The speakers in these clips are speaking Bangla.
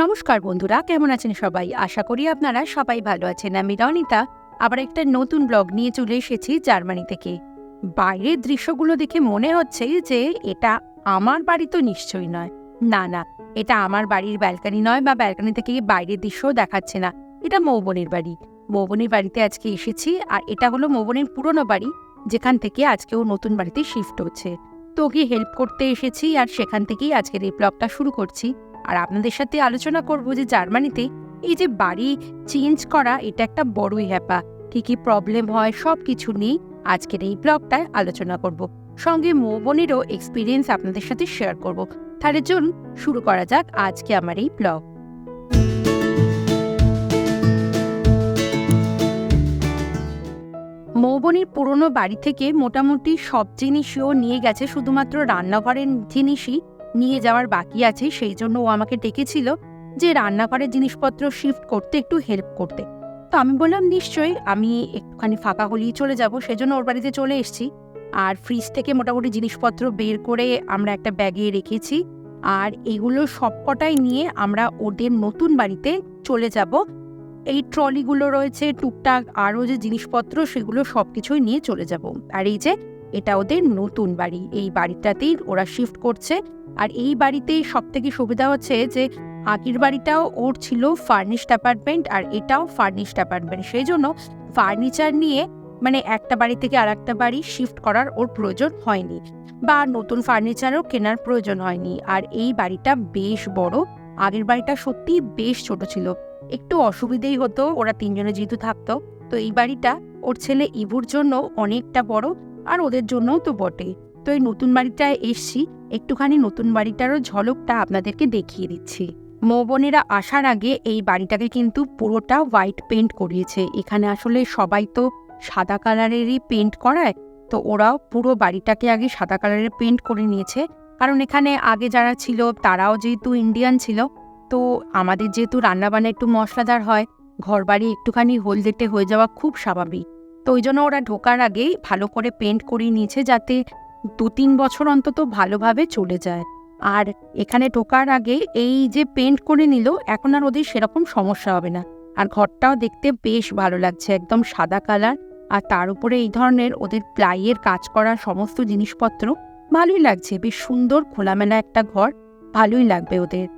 নমস্কার বন্ধুরা, কেমন আছেন সবাই? আশা করি আপনারা সবাই ভালো আছেন। আমি রনিতা। আবার একটা নতুন ব্লগ নিয়ে চলে এসেছি জার্মানি থেকে। বাইরের দৃশ্যগুলো দেখে মনে হচ্ছে যে এটা আমার বাড়ি তো নিশ্চয়ই নয়। না না, এটা আমার বাড়ির ব্যালকানি নয় বা ব্যালকানি থেকে বাইরের দৃশ্যও দেখাচ্ছে না। এটা মৌবনের বাড়ি। মৌবনের বাড়িতে আজকে এসেছি আর এটা হলো মৌবনের পুরনো বাড়ি, যেখান থেকে আজকে ও নতুন বাড়িতে শিফট হচ্ছে। তো ওকে হেল্প করতে এসেছি আর সেখান থেকেই আজকের এই ব্লগটা শুরু করছি। আর আপনাদের সাথে আলোচনা করব যে জার্মানিতে এই যে বাড়ি চেঞ্জ করা, এটা একটা বড়ই হ্যাপা। কী কী প্রবলেম হয় সব কিছু নিয়ে আজকের এই ব্লগটায় আলোচনা করব। সঙ্গে মৌবনেরও এক্সপিরিয়েন্স আপনাদের সাথে শেয়ার করব। তাহলে চলুন, শুরু করা যাক আজকে আমার এই ব্লগ। মৌবনির পুরনো বাড়ি থেকে মোটামুটি সব জিনিসও নিয়ে গেছে, শুধুমাত্র রান্নাঘরের জিনিসই। নিয়ে যাওয়ার বাকি আছে, সেই জন্য ও আমাকে ডেকেছিল যে রান্নাঘরের জিনিসপত্র শিফট করতে একটু হেল্প করতে। তো আমি বললাম, নিশ্চয়ই, আমি একটুখানি ফাঁকা হলেই চলে যাব। সেজন্য ওর বাড়িতে চলে এসেছি। আর ফ্রিজ থেকে মোটামুটি জিনিসপত্র বের করে আমরা একটা ব্যাগে রেখেছি। আর এগুলো সবকটাই নিয়ে আমরা ওদের নতুন বাড়িতে চলে যাব। এই ট্রলিগুলো রয়েছে, টুকটাক আরও যে জিনিসপত্র, সেগুলো সব কিছুই নিয়ে চলে যাব। আর এই যে, এটা ওদের নতুন বাড়ি। এই বাড়িটাতেই ওরা শিফট করছে। আর এই বাড়িতে সব থেকে সুবিধা হচ্ছে যে আগের বাড়িটাও ওর ছিল ফার্নিশড অ্যাপার্টমেন্ট আর এটাও ফার্নিশড অ্যাপার্টমেন্ট সেই জন্য ফার্নিচার নিয়ে মানে একটা বাড়ি থেকে আর একটা বাড়ি শিফট করার ওর প্রয়োজন হয়নি বা নতুন ফার্নিচারও কেনার প্রয়োজন হয়নি। আর এই বাড়িটা বেশ বড়, আগের বাড়িটা সত্যি বেশ ছোট ছিল। একটু অসুবিধেই হতো, ওরা তিনজনে যেহেতু থাকতো, তো এই বাড়িটা ওর ছেলে ইভুর জন্য অনেকটা বড় আর ওদের জন্যও তো বটে তো এই নতুন বাড়িটায় এসছি, একটুখানি নতুন বাড়িটারও ঝলকটা আপনাদেরকে দেখিয়ে দিচ্ছি। মৌবনেরা আসার আগে এই বাড়িটাকে কিন্তু পুরোটা হোয়াইট পেন্ট করিয়েছে। এখানে আসলে সবাই তো সাদা কালারেরই পেন্ট করায়, তো ওরাও পুরো বাড়িটাকে আগে সাদা কালারের পেন্ট করে নিয়েছে। কারণ এখানে আগে যারা ছিল, তারাও যেহেতু ইন্ডিয়ান ছিল, তো আমাদের যেহেতু রান্নাবান্না একটু মশলাদার হয়, ঘরবাড়ি একটুখানি হলদেটে হয়ে যাওয়া খুব স্বাভাবিক। তো ওই জন্য ওরা ঢোকার আগেই ভালো করে পেন্ট করিয়ে নিয়েছে যাতে দু তিন বছর অন্তত ভালোভাবে চলে যায়। আর এখানে ঢোকার আগে এই যে পেন্ট করে নিল, এখন আর ওদের সেরকম সমস্যা হবে না। আর ঘরটাও দেখতে বেশ ভালো লাগছে, একদম সাদা কালার আর তার উপরে এই ধরনের ওদের প্লাইয়ের কাজ করা সমস্ত জিনিসপত্র ভালোই লাগছে, বেশ সুন্দর খোলামেলা একটা ঘর, ভালোই লাগবে ওদের।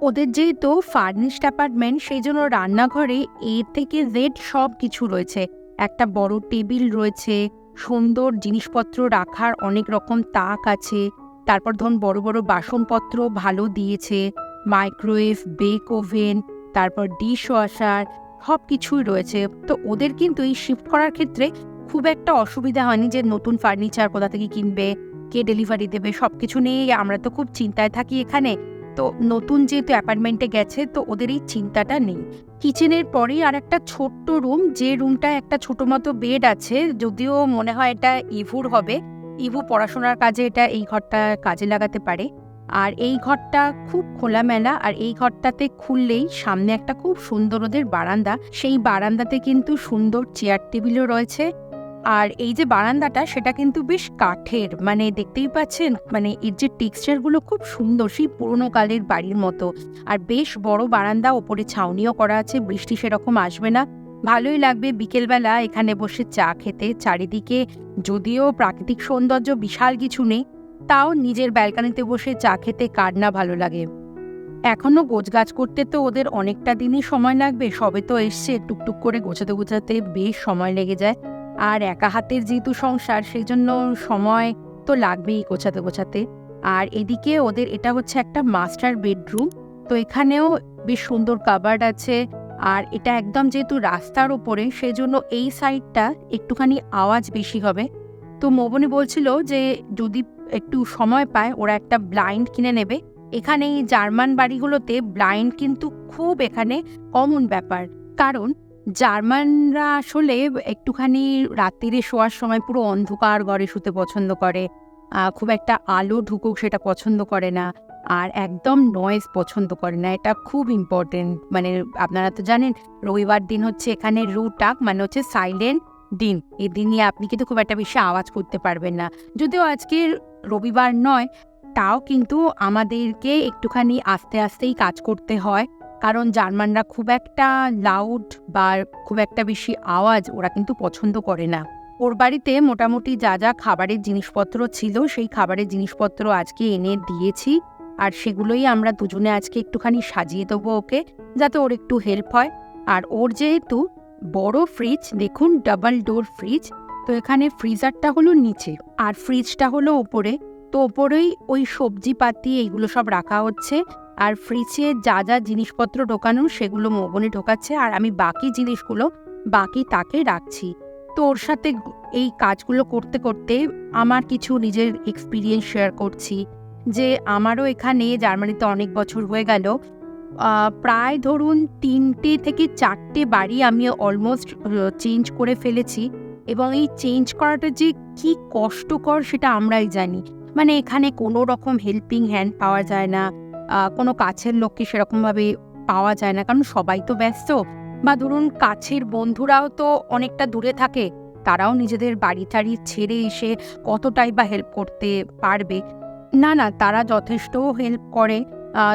ওদের যেহেতু ফার্নিশড অ্যাপার্টমেন্ট সেই জন্য রান্নাঘরে এ থেকে জেড সব কিছু রয়েছে। একটা বড় টেবিল রয়েছে সুন্দর জিনিসপত্র রাখার অনেক রকম তাক আছে। তারপর ধরুন বড় বড় বাসনপত্র ভালো দিয়েছে। মাইক্রোওয়েভ, বেক ওভেন, তারপর ডিশ ওয়াশার সব কিছুই রয়েছে। তো ওদের কিন্তু এই শিফট করার ক্ষেত্রে খুব একটা অসুবিধা হয়নি যে নতুন ফার্নিচার কোথা থেকে কিনবে, কে ডেলিভারি দেবে সব কিছু নিয়ে আমরা তো খুব চিন্তায় থাকি এখানে। তো নতুন যেহেতু অ্যাপার্টমেন্টে গেছে, তো ওদের এই চিন্তাটা নেই। কিচেনের পরেই আর একটা ছোট্ট রুম, যে রুমটা একটা ছোট মতো বেড আছে, যদিও মনে হয় এটা ইভুর হবে। ইভু পড়াশোনার কাজে এটা এই ঘরটা কাজে লাগাতে পারে। আর এই ঘরটা খুব খোলামেলা, আর এই ঘরটাতে খুললেই সামনে একটা খুব সুন্দর ওদের বারান্দা। সেই বারান্দাতে কিন্তু সুন্দর চেয়ার টেবিলও রয়েছে। আর এই যে বারান্দাটা, সেটা কিন্তু বেশ কাঠের। মানে দেখতেই পাচ্ছেন মানে এর যে টেক্সচারগুলো খুব সুন্দর, সেই পুরোনো কালের বাড়ির মতো। আর বেশ বড় বারান্দা, ওপরে ছাউনিও করা আছে, বৃষ্টি সেরকম আসবে না। ভালোই লাগবে বিকেলবেলা এখানে বসে চা খেতে। চারিদিকে যদিও প্রাকৃতিক সৌন্দর্য বিশাল কিছু নেই, তাও নিজের ব্যালকানিতে বসে চা খেতে কার না ভালো লাগে। এখনও গোছগাছ করতে তো ওদের অনেকটা দিনই সময় লাগবে, সবে তো এসছে, টুকটুক করে গোছাতে গোছাতে বেশ সময় লেগে যায়। আর একা হাতের যেহেতু সংসার সেই জন্য সময় তো লাগবেই গোছাতে গোছাতে। আর এদিকে ওদের এটা হচ্ছে একটা মাস্টার বেডরুম তো এখানেও বেশ সুন্দর কাবার্ড আছে। আর এটা একদম যেহেতু রাস্তার ওপরে, সেজন্য এই সাইডটা একটুখানি আওয়াজ বেশি হবে। তো মৌবনি বলছিল যে যদি একটু সময় পায়, ওরা একটা ব্লাইন্ড কিনে নেবে। এখানে এই জার্মান বাড়িগুলোতে ব্লাইন্ড কিন্তু খুব এখানে কমন ব্যাপার। কারণ জার্মানরা আসলে একটুখানি রাত্রিরে শোয়ার সময় পুরো অন্ধকার ঘরে শুতে পছন্দ করে। খুব একটা আলো ঢুকুক সেটা পছন্দ করে না। আর একদম নয়েজ পছন্দ করে না। এটা খুব ইম্পর্টেন্ট মানে আপনারা তো জানেন, রবিবার দিন হচ্ছে এখানে রুটাক মানে হচ্ছে সাইলেন্ট দিন। এই দিনে আপনি কিন্তু খুব একটা বেশি আওয়াজ করতে পারবেন না। যদিও আজকে রবিবার নয়, তাও কিন্তু আমাদেরকে একটুখানি আস্তে আস্তেই কাজ করতে হয়। কারণ জার্মানরা খুব একটা লাউড বা খুব একটা বেশি আওয়াজ ওরা কিন্তু পছন্দ করে না। ওর বাড়িতে মোটামুটি যা যা খাবারের জিনিসপত্র ছিল, সেই খাবারের জিনিসপত্র আজকে এনে দিয়েছি আর সেগুলোই আমরা দুজনে আজকে একটুখানি সাজিয়ে দেবো ওকে, যাতে ওর একটু হেল্প হয়। আর ওর যেহেতু বড় ফ্রিজ দেখুন ডাবল ডোর ফ্রিজ তো এখানে ফ্রিজারটা হলো নিচে আর ফ্রিজটা হলো ওপরে। তো ওপরেই ওই সবজি পাতি এইগুলো সব রাখা হচ্ছে। আর ফ্রিজে যা যা জিনিসপত্র ঢোকানো সেগুলো মগনে ঢোকাচ্ছে আর আমি বাকি জিনিসগুলো বাকি তাকে রাখছি। তো ওর সাথে এই কাজগুলো করতে করতে আমার কিছু নিজের এক্সপিরিয়েন্স শেয়ার করছি। যে আমারও এখানে জার্মানিতে অনেক বছর হয়ে গেল। প্রায় ধরুন তিনটে থেকে চারটে বাড়ি আমি অলমোস্ট চেঞ্জ করে ফেলেছি এবং এই চেঞ্জ করাটা যে কি কষ্টকর সেটা আমরাই জানি। মানে এখানে কোনো রকম হেল্পিং হ্যান্ড পাওয়া যায় না। কোনো কাছের লোককে সেরকমভাবে পাওয়া যায় না, কারণ সবাই তো ব্যস্ত। বা ধরুন কাছের বন্ধুরাও তো অনেকটা দূরে থাকে, তারাও নিজেদের বাড়ি টাড়ি ছেড়ে এসে কতটাই বা হেল্প করতে পারবে? না না, তারা যথেষ্ট হেল্প করে।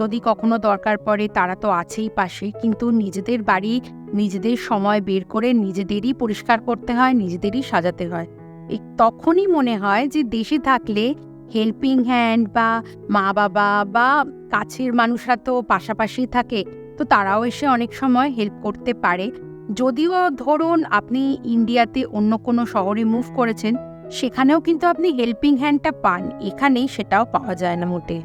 যদি কখনো দরকার পড়ে, তারা তো আছেই পাশে। কিন্তু নিজেদের বাড়ি, নিজেদের সময় বের করে নিজেদেরই পরিষ্কার করতে হয়, নিজেদেরই সাজাতে হয়। তখনই মনে হয় যে দেশে থাকলে হেল্পিং হ্যান্ড বা মা বাবা বা কাছের মানুষরা তো পাশাপাশি থাকে তো তারাও এসে অনেক সময় হেল্প করতে পারে। যদিও ধরুন আপনি ইন্ডিয়াতে অন্য কোনো শহরে মুভ করেছেন সেখানেও কিন্তু আপনি হেল্পিং হ্যান্ডটা পান এখানে সেটাও পাওয়া যায় না মোটে।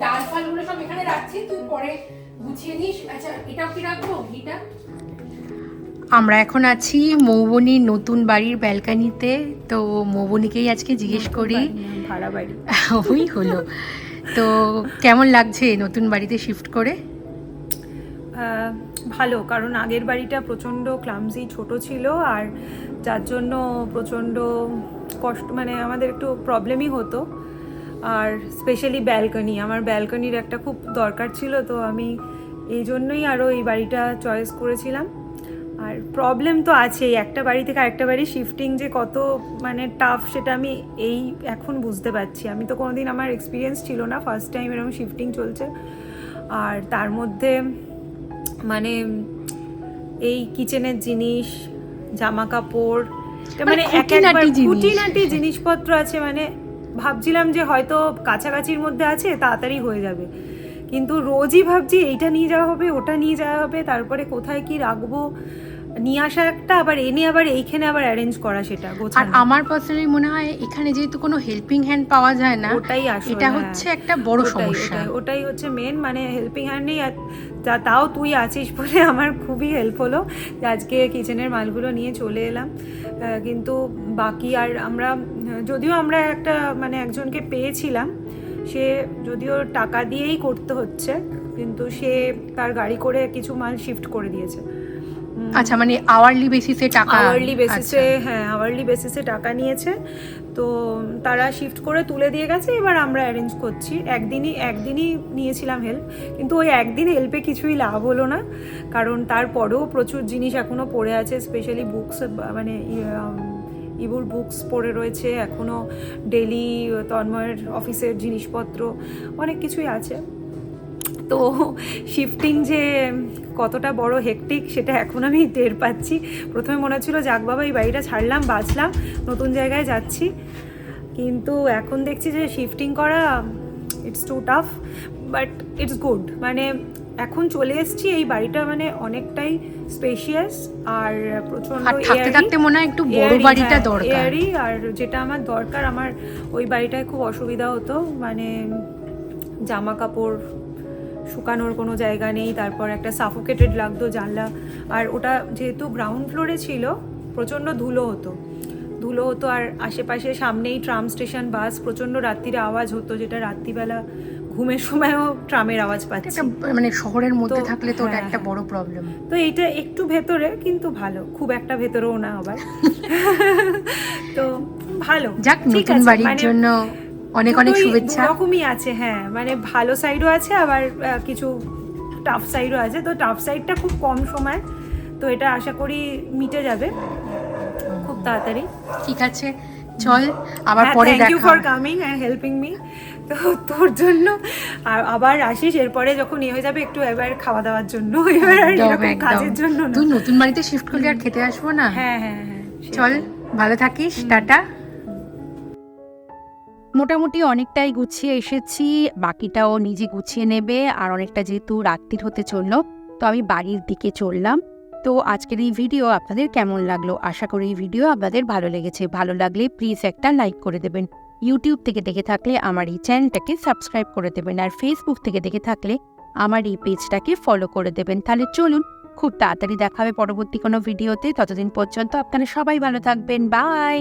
ডাল ফালগুলো সব এখানে রাখছি তুই পরে গুছিয়ে নিস? আচ্ছা এটাও কি রাখব? ঘিটা আমরা এখন আছি মৌবনির নতুন বাড়ির ব্যালকানিতে তো মৌবনিকেই আজকে জিজ্ঞেস করি। ভাড়া বাড়ি। ওই হলো। তো কেমন লাগছে নতুন বাড়িতে শিফট করে? ভালো কারণ আগের বাড়িটা প্রচণ্ড ক্লামজি ছোট ছিল আর যার জন্য প্রচণ্ড কষ্ট মানে আমাদের একটু প্রবলেমই হতো। আর স্পেশালি ব্যালকনি আমার ব্যালকনির একটা খুব দরকার ছিল তো আমি এই জন্যই আরও এই বাড়িটা চয়েস করেছিলাম। আর প্রবলেম তো আছেই একটা বাড়ি থেকে আরেকটা বাড়ি শিফটিং যে কত মানে টাফ সেটা আমি এই এখন বুঝতে পারছি। আমি তো কোনোদিন আমার এক্সপিরিয়েন্স ছিল না ফার্স্ট টাইম এরকম শিফটিং চলছে। আর তার মধ্যে মানে এই কিচেনের জিনিস জামা কাপড় মানে মানে এক খুঁটিনাটি একবার খুঁটিনাটি জিনিসপত্র আছে মানে ভাবছিলাম যে হয়তো কাছাকাছির মধ্যে আছে, তাড়াতাড়ি হয়ে যাবে। কিন্তু রোজই ভাবছি এইটা নিয়ে যাওয়া হবে, ওটা নিয়ে যাওয়া হবে, তারপরে কোথায় কি রাখব? নিয়ে আসা একটা আবার এনে আবার এইখানে আবার অ্যারেঞ্জ করা সেটা আর আমার পার্সোনালি মনে হয় এখানে যেহেতু কোনো হেল্পিং হ্যান্ড পাওয়া যায় না ওটাই আসল এটা হ্যাঁ। হচ্ছে একটা বড় সমস্যা। ওটাই, হচ্ছে মেন মানে হেল্পিং হ্যান্ড নেই তাও তুই আছিস বলে আমার খুবই হেল্প হলো যে আজকে কিচেনের মালগুলো নিয়ে চলে এলাম। কিন্তু বাকি আর আমরা যদিও আমরা একটা মানে একজনকে পেয়েছিলাম সে যদিও টাকা দিয়েই করতে হচ্ছে কিন্তু সে তার গাড়ি করে কিছু মাল শিফট করে দিয়েছে। আচ্ছা মানে আওয়ারলি বেসিসে টাকা আওয়ারলি বেসিসে আচ্ছা। হ্যাঁ আওয়ারলি বেসিসে টাকা নিয়েছে। তো তারা শিফট করে তুলে দিয়ে গেছে এবার আমরা অ্যারেঞ্জ করছি। একদিনই একদিনই নিয়েছিলাম হেল্প কিন্তু ওই একদিন হেল্পে কিছুই লাভ হলো না। কারণ তারপরেও প্রচুর জিনিস এখনও পড়ে আছে স্পেশালি বুকস মানে ইবুর বুকস পড়ে রয়েছে এখনও ডেলি তন্ময়ের অফিসের জিনিসপত্র অনেক কিছুই আছে। তো শিফটিং যে কতটা বড় হেকটিক সেটা এখন আমি টের পাচ্ছি। প্রথমে মনে হচ্ছিল যাক বাবা এই বাড়িটা ছাড়লাম বাঁচলাম নতুন জায়গায় যাচ্ছি। কিন্তু এখন দেখছি যে শিফটিং করা it's too tough but it's good মানে এখন চলে এসেছি এই বাড়িটা মানে অনেকটাই স্পেশিয়াস আর থাকতে থাকতে মনে হয় একটু বড় বাড়িটা হ্যাঁ, দরকার। airy আর যেটা আমার দরকার আমার ওই বাড়িটায় খুব অসুবিধা হতো। মানে জামা কাপড় শুকানোর কোনো জায়গা নেই তারপর একটা সাফোকেটেড লাগতো জানলা। আর ওটা যেহেতু গ্রাউন্ড ফ্লোরে ছিল প্রচণ্ড ধুলো হতো। ধুলো হতো আর আশেপাশে সামনেই ট্রাম স্টেশন বাস প্রচণ্ড রাত্রিরে আওয়াজ হতো যেটা রাত্রিবেলা ঘুমের সময়ও ট্রামের আওয়াজ পাচ্ছি। মানে শহরের মধ্যে থাকলে তো ওটা হ্যাঁ, একটা হ্যাঁ। বড় প্রবলেম তো এইটা একটু ভেতরে কিন্তু ভালো। খুব একটা ভেতরেও না আবার। তো ভালো যাক নতুন বাড়ির মানে জন্য অনেক অনেক শুভেচ্ছা। দুরকমই আছে হ্যাঁ। মানে ভালো সাইডও আছে আবার কিছু টাফ সাইডও আছে। তো টাফ সাইডটা খুব কম সময় তো এটা আশা করি মিটে যাবে। খুব তাড়াতাড়ি। ঠিক আছে চল আবার পরে thank you for coming and helping me তো তোর জন্য আর আবার আসিস এরপরে যখন ইয়ে হয়ে যাবে একটু এবার খাওয়া দাওয়ার জন্য। এবার আর এরকম কাজের জন্য না। তুই নতুন বাড়িতে শিফট করলে আর খেতে আসব না? হ্যাঁ হ্যাঁ হ্যাঁ চল ভালো থাকিস টাটা। মোটামুটি অনেকটাই গুছিয়ে এসেছি, বাকিটাও নিজে গুছিয়ে নেবে আর অনেকটা যেহেতু রাত্রির হতে চলল, তো আমি বাড়ির দিকে চললাম। তো আজকের এই ভিডিও আপনাদের কেমন লাগল? আশা করি এই ভিডিও আপনাদের ভালো লেগেছে। ভালো লাগলে প্লিজ একটা লাইক করে দেবেন। ইউটিউব থেকে দেখে থাকলে আমার এই চ্যানেলটাকে সাবস্ক্রাইব করে দেবেন আর ফেসবুক থেকে দেখে থাকলে আমার এই পেজটাকে ফলো করে দেবেন। তাহলে চলুন, খুব তাড়াতাড়ি দেখা হবে পরবর্তী কোনো ভিডিওতে। ততদিন পর্যন্ত আপনারা সবাই ভালো থাকবেন। বাই